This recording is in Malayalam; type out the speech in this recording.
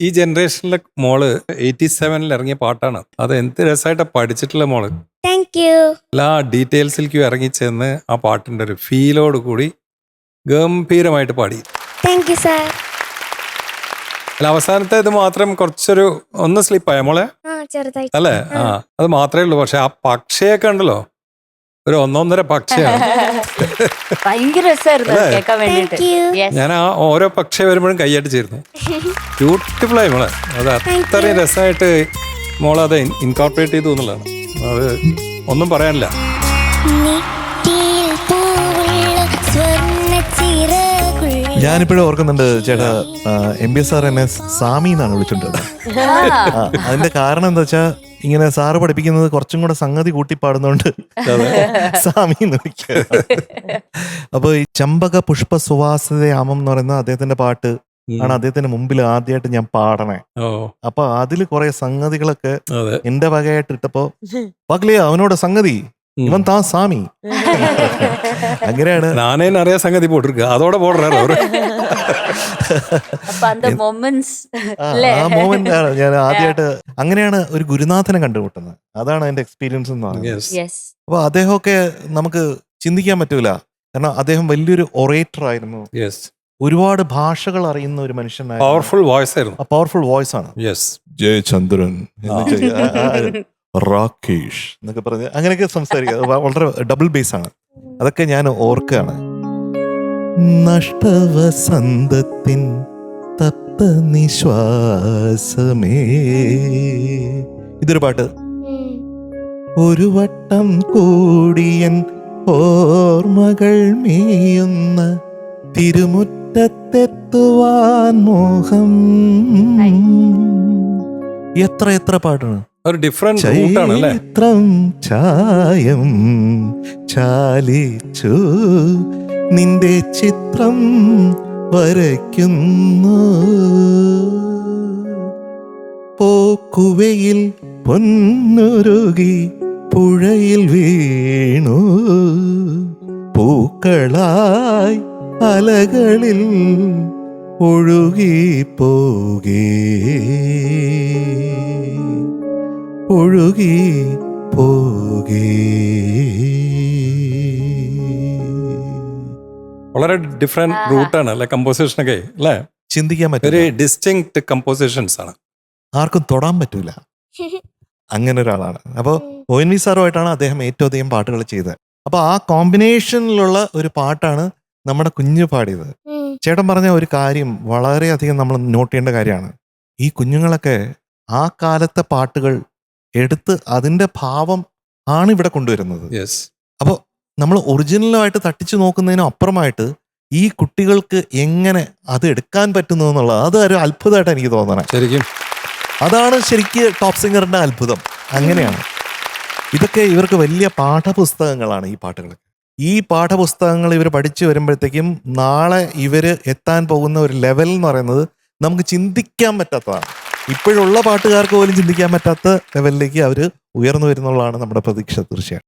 ഈ ജനറേഷനിലെ മോൾ എയ്റ്റി സെവനിൽ ഇറങ്ങിയ പാട്ടാണ്. അത് എന്ത് രസമായിട്ട് പഠിച്ചിട്ടുള്ള മോൾ. താങ്ക് യു എല്ലാ ഡീറ്റെയിൽസിലേക്കും ഇറങ്ങിച്ചെന്ന് ആ പാട്ടിന്റെ ഒരു ഫീലോട് കൂടി ഗംഭീരമായിട്ട് പാടി. താങ്ക് യു സാർ അല്ല അവസാനത്തെ ഇത് മാത്രം കുറച്ചൊരു ഒന്ന് സ്ലിപ്പായ മോളെ? അല്ലേ? ആ അത് മാത്രമേ ഉള്ളൂ. പക്ഷെ ആ പക്ഷയൊക്കെ ഉണ്ടല്ലോ. ഒരു ഒന്നൊന്നര പക്ഷയാണ് ഭയങ്കര രസമായിരുന്നു അത് കേൾക്കാൻ വേണ്ടിട്ട് Thank ഞാൻ ആ ഓരോ പക്ഷേ വരുമ്പോഴും കൈയടിച്ചിരുന്നു ബ്യൂട്ടിഫുൾ ആയി മോളെ. അത് അത്രയും രസമായിട്ട് മോളെ അത് ഇൻകോർപ്പറേറ്റ് ചെയ്തു എന്നുള്ളതാണ്. അത് ഒന്നും പറയാനില്ല. നെറ്റിയിൽ പൂവുള്ള സ്വർണച്ചിറകുള്ള ഞാനിപ്പോഴും ഓർക്കുന്നുണ്ട് ചേട്ടാ എം ബി എസ് ആർ എന്നെ സാമി എന്നാണ് വിളിച്ചിട്ടുണ്ടത് ആ, അതിന്റെ കാരണം എന്താ വെച്ചാ ഇങ്ങനെ സാറ് പഠിപ്പിക്കുന്നത് കുറച്ചും കൂടെ സംഗതി കൂട്ടി പാടുന്നോണ്ട് സ്വാമി അപ്പൊ ഈ ചമ്പക പുഷ്പ സുവാസതയാമം എന്ന് പറയുന്ന അദ്ദേഹത്തിന്റെ പാട്ട് ആണ് അദ്ദേഹത്തിന്റെ മുമ്പിൽ ആദ്യമായിട്ട് ഞാൻ പാടണേ. അപ്പൊ അതിൽ കുറെ സംഗതികളൊക്കെ അതെ. എന്റെ വകയായിട്ട് ഇട്ടപ്പോ പകലേ അവനോട് സംഗതി ഇവൻ താ സാമി അങ്ങനെയാണ് நானே நிறைய சங்கதி போட்டிருக்கு அதோட போடுறாரு அவரு അപ്പൊ அந்த മൊമെന്റ്സ് ആ, അല്ലേ ആ മോമെന്റ് ആണ് ഞാൻ ആദ്യമായിട്ട് അങ്ങനെയാണ് ഒരു ഗുരുനാഥനെ കണ്ടുമുട്ടുന്നത് അതാണ് എന്റെ എക്സ്പീരിയൻസ് എന്ന് പറയുന്നത് Yes. യെസ് അപ്പൊ അദ്ദേഹമൊക്കെ നമുക്ക് ചിന്തിക്കാൻ പറ്റൂല കാരണം അദ്ദേഹം വലിയൊരു ഒറേറ്റർ ആയിരുന്നു Yes. ഒരുപാട് ഭാഷകൾ അറിയുന്ന ഒരു മനുഷ്യനായിരുന്നു പവർഫുൾ വോയിസ് ആയിരുന്നു പവർഫുൾ വോയിസ് ആണ് യെസ് ജയചന്ദ്രൻ എന്ന് ചെയ്യ- ആ, ആ, രാകേഷ് എന്നൊക്കെ പറഞ്ഞ് അങ്ങനെയൊക്കെ സംസാരിക്കുക വളരെ ഡബിൾ ബേസ് ആണ്. അതൊക്കെ ഞാൻ ഓർക്കുകയാണ്. നഷ്ടവസന്തത്തിൻ തപ്ത നിശ്വാസമേ ഇതൊരു പാട്ട്. ഒരു വട്ടം കൂടിയൻ ഓർമ്മകൾ മേയുന്ന തിരുമുറ്റത്തെത്തുവാൻ മോഹം. എത്ര എത്ര പാട്ടാണ്? ഒരു ഡിഫറെന്റ് റൂട്ടാണ് അല്ലേ? ചൈത്രം ചായം ചാലിച്ചു നിന്റെ ചിത്രം വരയ്ക്കുന്നു. പോക്കുവയിൽ പൊന്നുരുകി പുഴയിൽ വീണു. പൂക്കളായി അലകളിൽ ഒഴുകി പോകേ. ഒഴുകി പോകേ. വളരെ ഡിഫറെന്റ്. റൂട്ടാണ് അല്ലെ? കമ്പോസിഷൻ ഒക്കെ അല്ലേ? ചിന്തിക്കാൻ വെരി ഒരു ഡിസ്റ്റിങ് കമ്പോസിഷൻസ് ആണ്. ആർക്കും തൊടാൻ പറ്റൂല. അങ്ങനെ ഒരാളാണ്. അപ്പോൾ ഒ എൻ വി സാറുമായിട്ടാണ് അദ്ദേഹം ഏറ്റവും അധികം പാട്ടുകൾ ചെയ്തത്. അപ്പോൾ ആ കോമ്പിനേഷനിലുള്ള ഒരു പാട്ടാണ് നമ്മുടെ കുഞ്ഞു പാടിയത്. ചേട്ടൻ പറഞ്ഞ ഒരു കാര്യം വളരെയധികം നമ്മൾ നോട്ട് ചെയ്യേണ്ട കാര്യമാണ്. ഈ കുഞ്ഞുങ്ങളൊക്കെ ആ കാലത്തെ പാട്ടുകൾ എടുത്ത് അതിന്റെ ഭാവം ആണ് ഇവിടെ കൊണ്ടുവരുന്നത്. അപ്പോൾ നമ്മൾ ഒറിജിനലുമായിട്ട് തട്ടിച്ചു നോക്കുന്നതിനും അപ്പുറമായിട്ട് ഈ കുട്ടികൾക്ക് എങ്ങനെ അത് എടുക്കാൻ പറ്റുന്നു എന്നുള്ളത് അത് ഒരു അത്ഭുതമായിട്ട് എനിക്ക് തോന്നണേ. ശരിക്കും. അതാണ് ശരിക്ക് ടോപ്പ് സിംഗറിന്റെ അത്ഭുതം. അങ്ങനെയാണ്. ഇതൊക്കെ ഇവർക്ക് വലിയ പാഠപുസ്തകങ്ങളാണ് ഈ പാട്ടുകൾ ഈ പാഠപുസ്തകങ്ങൾ ഇവർ പഠിച്ചു വരുമ്പോഴത്തേക്കും നാളെ ഇവർ എത്താൻ പോകുന്ന ഒരു ലെവൽ എന്ന് പറയുന്നത് നമുക്ക് ചിന്തിക്കാൻ പറ്റാത്തതാണ്. ഇപ്പോഴുള്ള പാട്ടുകാർക്ക് പോലും ചിന്തിക്കാൻ പറ്റാത്ത ലെവലിലേക്ക് അവർ ഉയർന്നു വരുന്നുള്ളതാണ് നമ്മുടെ പ്രതീക്ഷ തീർച്ചയായും